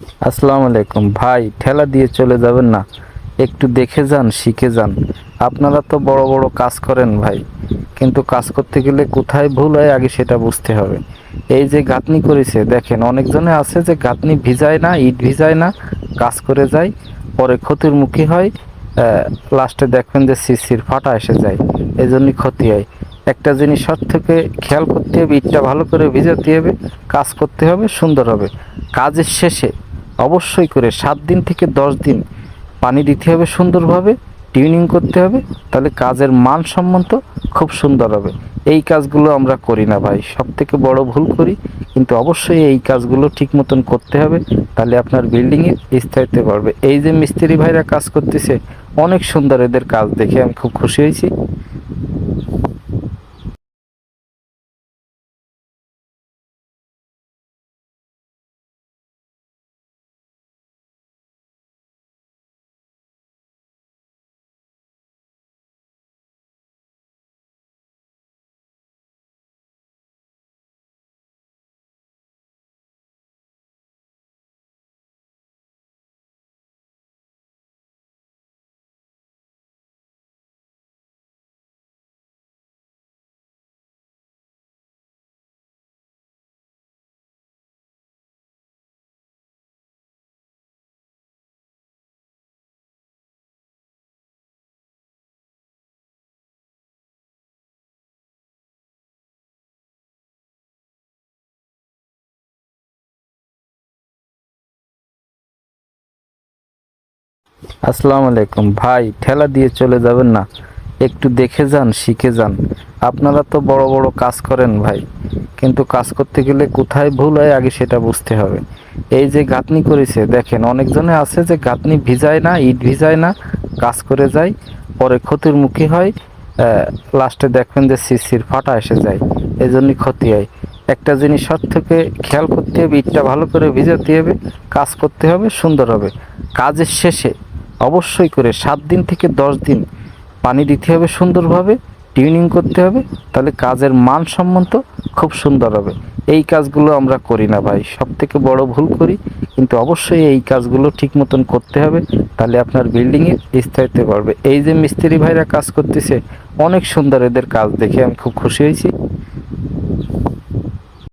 আসসালামু আলাইকুম। ভাই, ঠেলা দিয়ে চলে যাবেন না। একটু দেখে যান, শিখে যান। আপনারা তো বড় বড় কাজ করেন ভাই। কিন্তু কাজ করতে গেলে কোথায় ভুল হয় আগে সেটা বুঝতে হবে। এই যে গাঁথনি করেছে, দেখেন, অনেকজনে আছে যে গাঁথনি ভিজায় না, ইট ভিজায় না, কাজ করে যায়, পরে ক্ষতির মুখী হয় লাস্টে দেখবেন যে সিসির ফাটা এসে যায়। এই জন্যই ক্ষতি হয়। একটা জিনিস সব থেকে খেয়াল করতে হবে, ইটটা ভালো করে ভিজাতে হবে, কাজ করতে হবে, সুন্দর হবে। কাজের শেষে অবশ্যই করে সাত দিন থেকে দশ দিন পানি দিতে হবে সুন্দরভাবে টিউনিং করতে হবে, তাহলে কাজের মান সম্মত খুব সুন্দর হবে। এই কাজগুলো আমরা করি না ভাই সব থেকে বড় ভুল করি, কিন্তু অবশ্যই এই কাজগুলো ঠিক মতন করতে হবে, তাহলে আপনার বিল্ডিংয়ে স্থায়িত্ব বাড়বে। এই যে মিস্ত্রি ভাইরা কাজ করতেছে, অনেক সুন্দর এদের কাজ দেখে আমি খুব খুশি হয়েছি। আসসালামু আলাইকুম। ভাই, ঠেলা দিয়ে চলে যাবেন না। একটু দেখে যান, শিখে যান। আপনারা তো বড় বড় কাজ করেন ভাই। কিন্তু কাজ করতে গেলে কোথায় ভুল হয় আগে সেটা বুঝতে হবে। এই যে গাঁথনি করেছে, দেখেন, অনেকজনে আছে যে গাঁথনি ভিজায় না, ইট ভিজায় না, কাজ করে যায়, পরে ক্ষতির মুখী হয় লাস্টে দেখবেন যে সিসির ফাটা এসে যায়। এই জন্যই ক্ষতি হয়। একটা জিনিস সব থেকে খেয়াল করতে হবে, ইটটা ভালো করে ভিজাতে হবে, কাজ করতে হবে, সুন্দর হবে। কাজের শেষে অবশ্যই করে সাত দিন থেকে দশ দিন পানি দিতে হবে সুন্দরভাবে টিউনিং করতে হবে, তাহলে কাজের মান সম্মত খুব সুন্দর হবে। এই কাজগুলো আমরা করি না ভাই সব থেকে বড় ভুল করি, কিন্তু অবশ্যই এই কাজগুলো ঠিক মতন করতে হবে, তাহলে আপনার বিল্ডিংয়ে স্থায়িত্ব বাড়বে। এই যে মিস্ত্রি ভাইরা কাজ করতেছে, অনেক সুন্দর এদের কাজ দেখে আমি খুব খুশি হয়েছি।